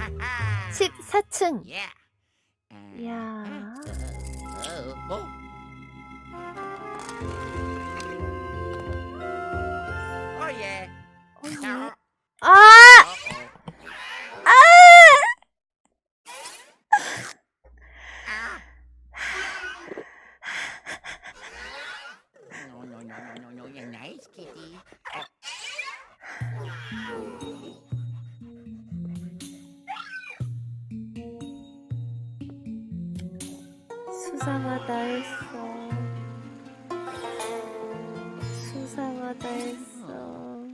하하. 14층. 예. 이야. 아! 수상하다 했어. 수상하다 했어.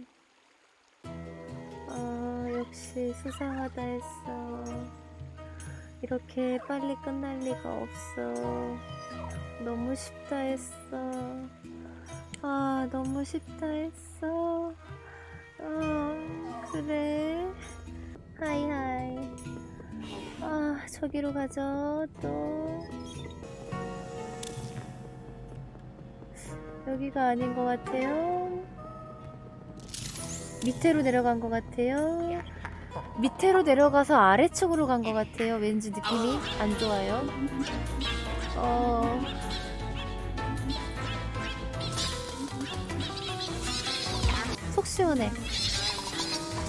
아, 역시 수상하다 했어. 이렇게 빨리 끝날 리가 없어. 너무 쉽다 했어. 아, 너무 쉽다 했어. 아, 그래. 하이하이. 아, 저기로 가죠, 또. 여기가 아닌 것 같아요. 밑으로 내려간 것 같아요. 밑으로 내려가서 아래쪽으로 간 것 같아요. 왠지 느낌이 안 좋아요. 어. 속 시원해.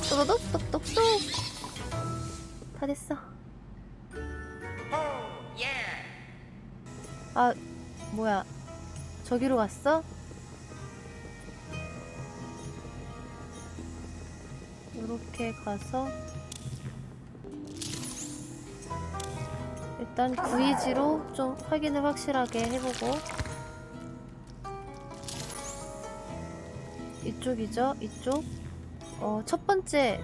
또도독 똑똑똑. 다 됐어. Oh. 아, 뭐야. 저기로 갔어? 이렇게 가서 일단 V지로 좀 확인을 확실하게 해보고 이쪽이죠? 이쪽 어, 첫 번째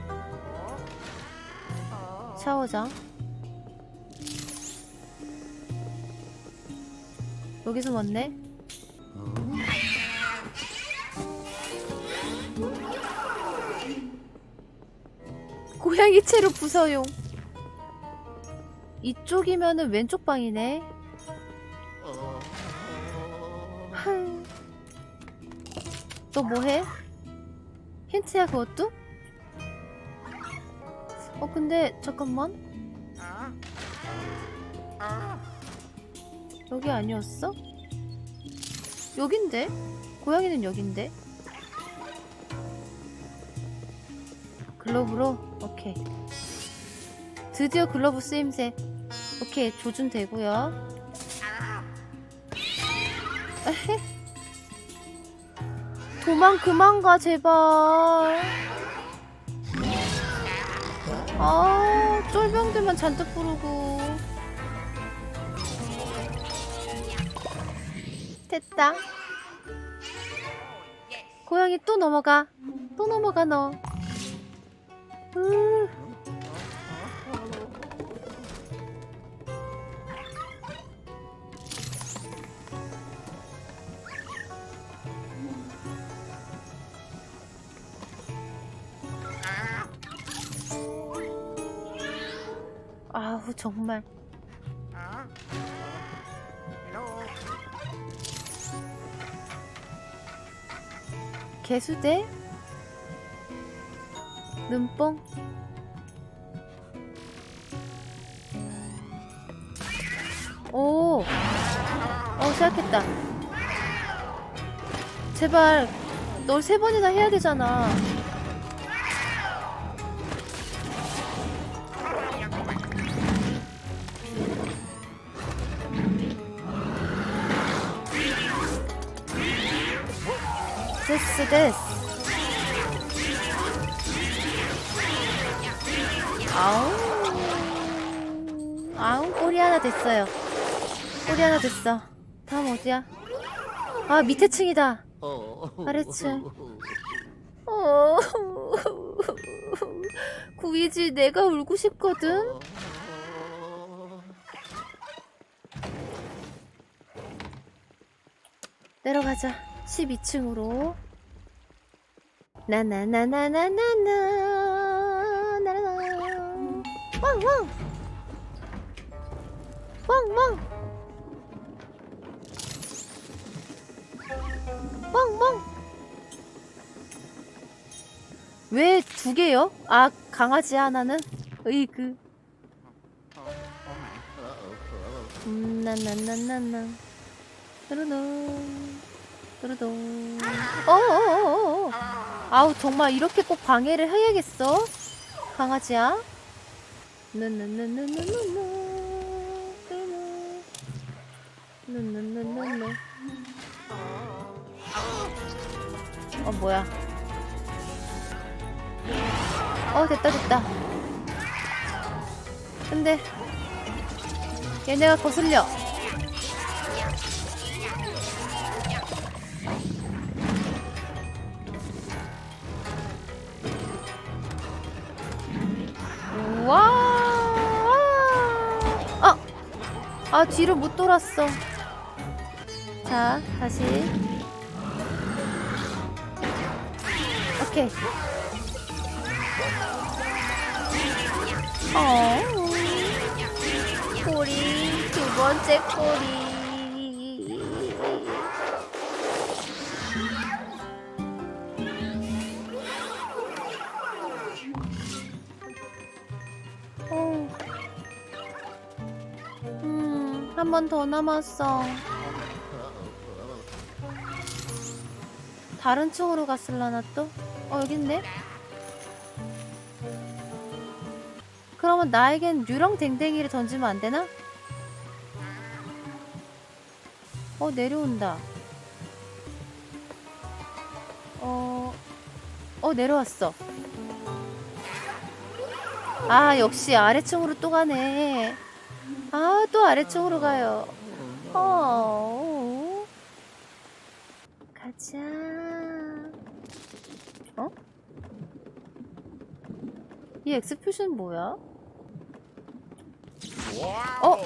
샤워장 여기서 왔네 고양이 채로 부서용. 이쪽이면은 왼쪽 방이네. 너 뭐해? 힌트야 그것도? 어 근데 잠깐만. 여기 아니었어? 여긴데? 고양이는 여긴데? 글러브로? 오케이. 드디어 글러브 쓰임새. 오케이 조준되고요. 도망 그만 가 제발. 아 쫄병들만 잔뜩 부르고. 됐다. 고양이 또 넘어가. 또 넘어가 너. 으. 아우 정말. 개수대 눈뽕 오, 어 시작했다. 제발 널 세 번이나 해야 되잖아. 데스 데스. 아우. 아우 꼬리 하나 됐어요. 꼬리 하나 됐어. 다음 어디야? 아 밑에 층이다. 어. 아래층. 어. 구이지 내가 울고 싶거든? 어. 내려가자. 12층으로. 나나나나나나나 나나나 왕왕 왕왕 왕왕 왜 두 개요? 아 강아지 하나는 으이그. 어, 어, 어, 어, 음. 뚜루둥. 뚜루둥. 어어어어. 어. 아우, 정말 이렇게 꼭 방해를 해야겠어? 강아지야? 어, 뭐야. 어, 됐다, 됐다. 근데, 얘네가 거슬려. 아, 뒤로 못 돌았어. 자, 다시. 오케이. 어. 꼬리, 두 번째 꼬리. 번더 남았어. 다른 층으로 갔을라나 또? 어, 있네? 그러면 나에겐 유령 댕댕이를 던지면 안 되나? 어, 내려온다. 어, 어, 내려왔어. 아, 역시 아래층으로 또 가네. 아, 또 아래층으로 가요. 어. 가자. 어? 이 엑스표션 뭐야? 어?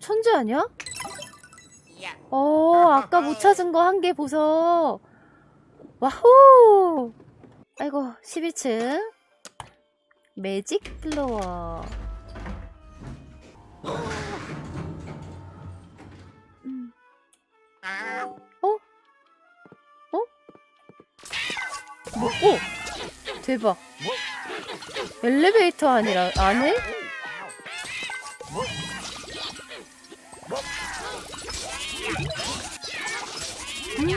천재 아니야? 야, 어, 아까 못 찾은 거 한 개 보소. 와호! 아이고, 11층. 매직 플로어. 음, 아, 뭐, 오! 대박. 엘리베이터 아니라, 안에? 음?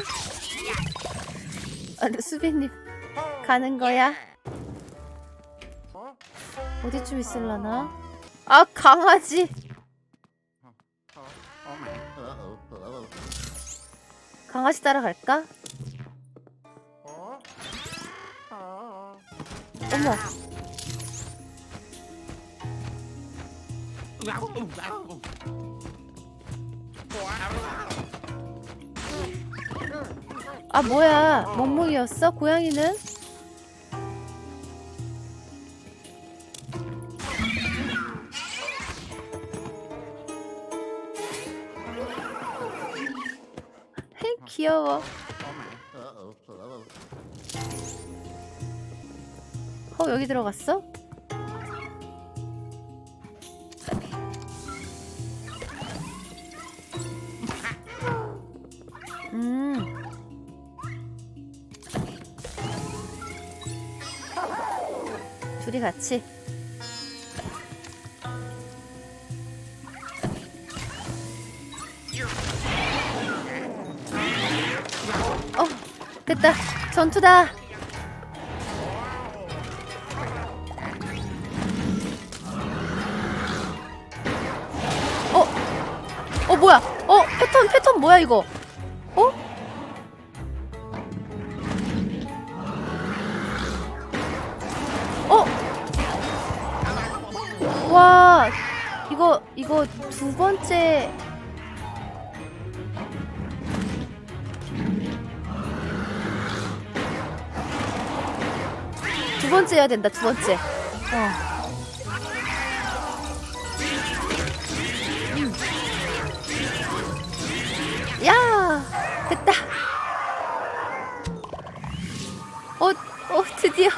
아, 네, 수빈님, 가는 거야? 어? 어디쯤 있을라나? 아, 강아지! 강아지 따라갈까? 어머. 아, 뭐야. 멍멍이였어? 고양이는? 귀여워. 어, 여기 들어갔어? 음. 둘이 같이. 됐다. 전투다. 어, 어 뭐야? 어 패턴 패턴 뭐야 이거? 어? 어? 와 이거 이거 두 번째 두 번째 해야 된다 두 번째. 어. 야 됐다. 어, 어 드디어.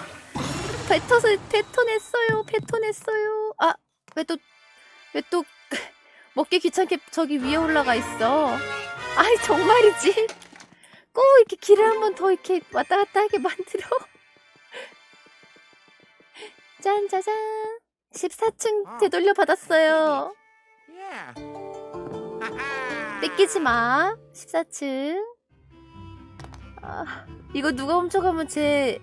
뱉어서 뱉어냈어요 뱉어냈어요. 아 왜 또 왜 또 먹기 귀찮게 저기 위에 올라가 있어? 아이 정말이지? 꼭 이렇게 길을 한 번 더 이렇게 왔다 갔다 하게 만들어 짠, 짜잔. 14층 아, 되돌려 받았어요. 예. 하하. 뺏기지 마. 14층. 아, 이거 누가 훔쳐가면 제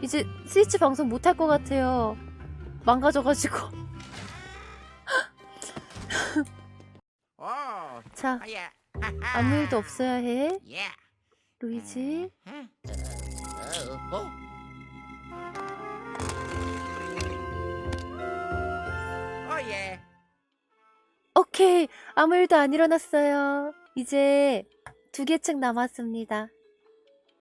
이제 스위치 방송 못할 것 같아요. 망가져가지고. 어. 자, 아, 예. 아무 일도 없어야 해. 예. 루이지. 오케이. 아무 일도 안 일어났어요. 이제 두개층 남았습니다.